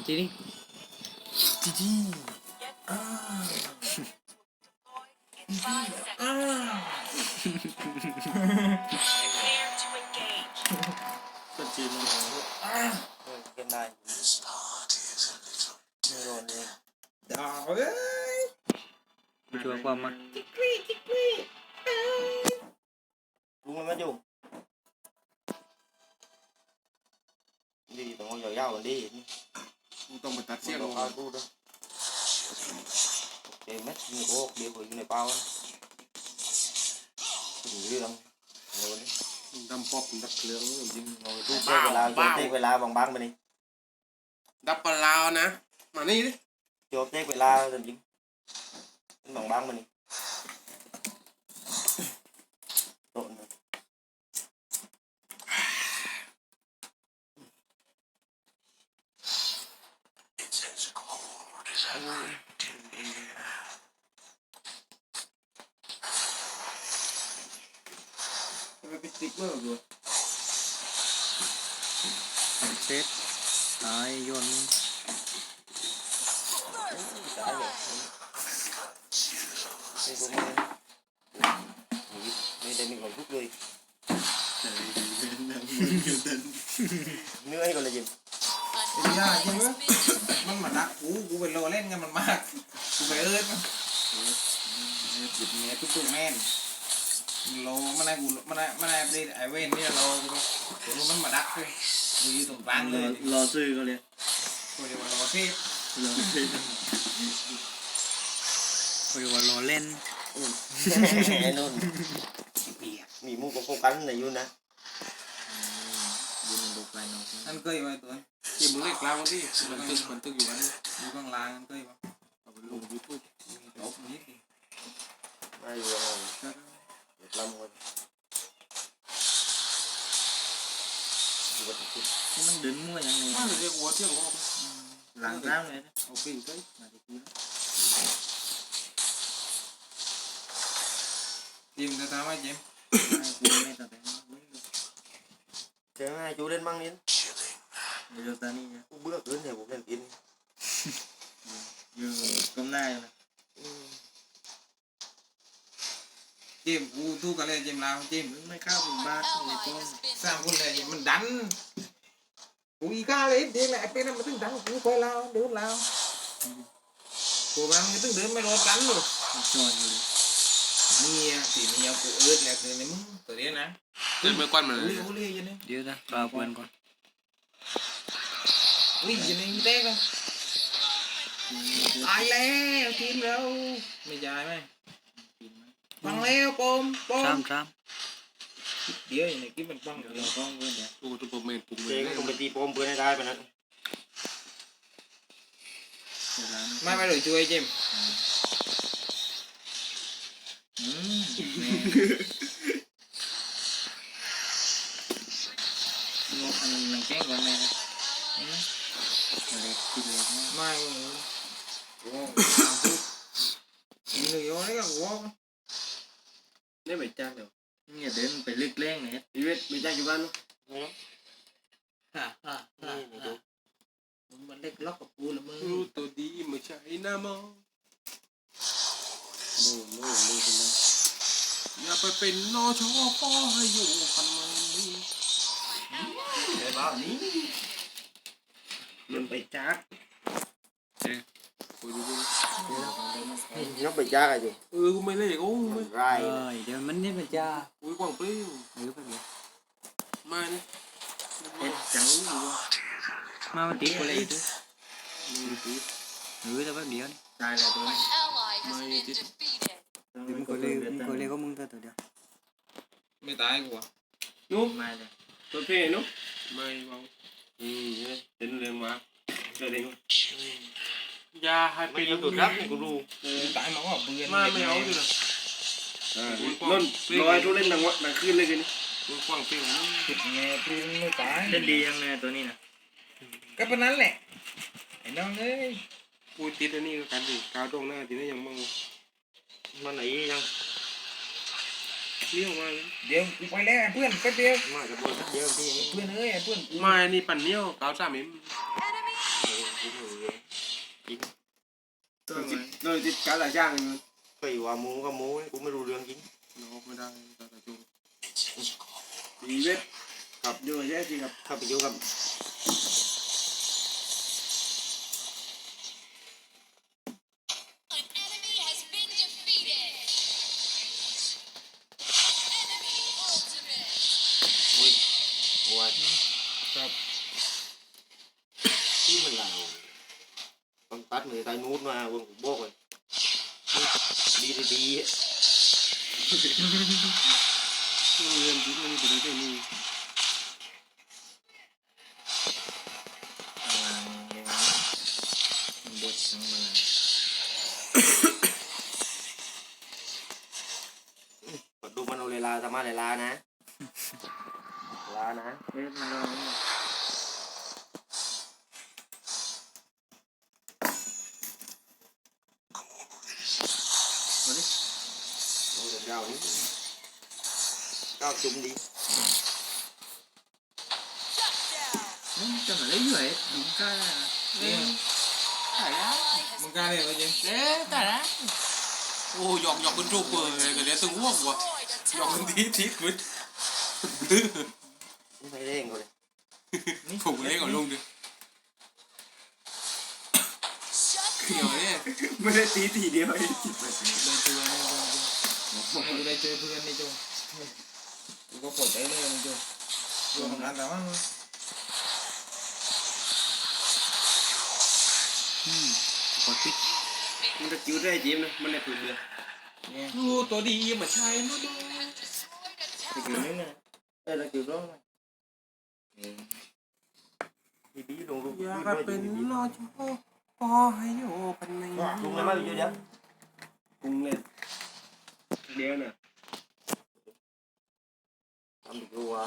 เอาทีนี้จีจีอ้าอ้า Prepare to engage. ก็จีนอ้าเออเก็บได้ไม่โดนเองดาวเอ้ยกูชัวร์ความมาลุงมันมาอยู่ดีต้องเอายาวๆกันดิ กูต้องไปตัดเสี้ยงลลงงเอาดูด้วยโอเคไหมมีโอ้เดี๋ยวอยู่ในเป้าถึงเรื่องโอ้ยดำปอกดับเครื่องยิงโอ้ยตู้เช็คเวลาโจมเช็คเวลาบางๆไปนี่ดับปลาวนะมานี่ดิโจมเช็คเวลาจริงบางๆไปนี่ Ve bittik mi bu? Chết. Đấy, dồn? Rồi Đây của mình Đây, đây mình còn rút lui Đây, đây, đây, đây, đây, เป็นยาใช่ไหมมันมาดักกูกูเป็นโลเล่นกันมันมากกูไปเอิร์ดมันปิดเงี้ยทุกตัวแม่นโลมันไอ้กูมันไอ้มันไอ้นี่ไอเว้นนี่โลกูตัวนู้นมันมาดักเลยกูอยู่ตรงกลางเลยรอซื้อก็เลยกูเรียกว่าโลที่รอซื้อกูเรียกว่ารอเล่นไอ้นู่นเปียกมีมูกโคกันในยุ่นนะยืนดูไปนอกนั่นเคยไว้ตัว ที่มึงเรียกล้าวที่มันตึกมันตึกอยู่วันนี้อยู่ข้างล่างนั่นเคยปะเอาไปลงยูทูบจบนิดดิไม่ยอะไรเดี๋ยวลำกันดูว่าติดที่มันดินมั่วย่างนี้มาเรียกวัวเที่ยงรอบหลังร่างเลยนะเอาปิ้งใส่มาดิกูนะจิมจะทำให้จิมกูไม่ตัดแต่มึงเจ้าให้ chú lên băng đi เดี๋ยวตอนนี้นะกูเบื่อเกินเนี่ยผมเล่นกินอยู่ก้มหน้าอยู่นะจิมกูทูกันเลยจิมลาวจิมมึงไม่เข้าถึงบ้านในป้อมสร้างคนเลยมันดันกูอีกาเลยเดี๋ยวแหละเป็นมันถึงดันกูคอยลาวเดินลาวกูมันถึงเดินไม่รอกันหรอกจอยอยู่นี่สีนี้กูเอิร์ดแหละตัวนี้มึงตัวนี้นะเดินไม่กวนมันเลอุ้ยยอุ้ยยันนี่เดี๋ยวนะปลาเพื่อนก่ อนอุ้ยยันนี่เต้กันตายแล้วทีมเราไม่ย้ายไหมฟังแล้วปมปมซ้ำซ้เดี๋ยวอย่างนี้กินมันฟังำเดี๋เดี๋ยยววต้องเพื่อนเดี๋ยวตัวตัวผมเองผมเอเจ๊งก็ต้องไปตีโปมเพื่อนให้ได้ไปนั้นเดี๋ยวร้านไม่ไม่เลยช่วยจิมอืมงกอันนั้นแกล้งก่อนไหมนะอืม เล็กกินเล็กมากไม่มึงโอ้มึงเลยโยนนี่ก็หัวได้ไหมจ้าเดี๋ยวเนี่ยเดินไปลึกแรงเนี่ยอีเวนต์มีจ้าอยู่บ้านนาะฮ่าฮ่าฮ่าฮ่ามันเล็กล็อกกับกูละมึงรู้ตัวดีไม่ใช่นะมองโน่โน่โน่คนะอย่าไปเป็นนอชอปอให้อยู่พันมันนี่ไอ้บ้านี้ มันไปจักคุยดูดู nó bị cha rồi gì เออกูไม่เล่โอ้ไม่เอ rai อเดี๋ยวมันนี่มันจะกูกว้างเปรี้ยวหรือไปเดี๋ยวมาเนี่ยเอ็ดจังอยู่มามันตีกูเลยดูหรือแต่ว่าเดี๋ยวนี่ตายแล้วตัว An ally has been defeated. เดี๋ยวมึงก็เลยมึงก็เลยก็มึงตัวเดียวไม่ตายกูอะนู้มาเลยตัวเพ่นู้ไม่เบา อืมเห็นเรื่องมาเกิดเองอย่าให้เป็น mấy tụi rắp này của ru ตายมาว่าเบื่อมาไม่เอาอยู่นะนั่นลอยทุเล่นดังวะดังขึ้นเลยกันนี่กูกว้างเปรี้ยวนะผิดไงปืนไม่ตายเล่นดียังไงตัวนี้นะก็เป็นนั้นแหละไอ้น้องเอ้ยกูติดอันนี้ก็กันดิกาวตรงหน้าทีนี้ยังมึง nó nãy nhăng เลี้ย เนี่ยวมาเดี๋ยวไปแล้วเพื่อนแป๊เดียวมาจะโดนสักเยอะพี่ไอ้เพื่อนเอ้ยเพื่อนมาอันนี้ปั่นเนี้ยวเก้าสามมโอ้โหกูเหนื่อยจริงตัจิตตัวจิตการหลายอย่างเลยไปว่ามูก็มูกูไม่รู้เรื่องจริงนกไม่ได้แต่ตัดีเว็บครับด้วยแย่จริงครับถ้าไปอยู่กับ ต้องตัดมือตายนูดมาวงบอกเลยดีดีเรียนที่นี่ไปเลยที่นี่พลังยังมันบดทั้งพลังกดดูมันเอาเวลาทำมาเวลานะเวลานะเฮ้ยมันลอง โอ้ยเดี๋ยวนี้ก้าวจุ่มดี Shut down. มึงจะมาได้อยู่ไอ้ยิงกล้าเนี่ย Ally has มึงกล้าเนี่ยไปจริงเอ๊ะแต่ละโอ้หยอกหยอกคนจูบเปิดเลยแต่เดี๋ยวตึงห่วงว่ะ destroyed a หยอกคน tower. ทีทีมึดไม่เร่งเลยผมเล่นกับลุงดิ เดี๋ยวเนี่ยไม่ได้ตีทีเดียวไอ้จิบไปได้เจอนี่จงกูได้เจอเพื่อนนี่จงกูก็ปลดได้เลยมันจงรวมกันแต่ว่ากดปิดมันจะจิ้วได้จิ้มนะมันในผืนเรือเนี่ยดูตัวดีเหมือนชายมาดู destroyed a ตะ tower. กี้นึงนะเอ้ยตะกี้ร้องดีดีลงลูกอยากเป็นนอช พอให้โยปันในลุงเลยมาอยู่เดี๋ยวกรุงเล่นเดียวน่ะทำดีกว่า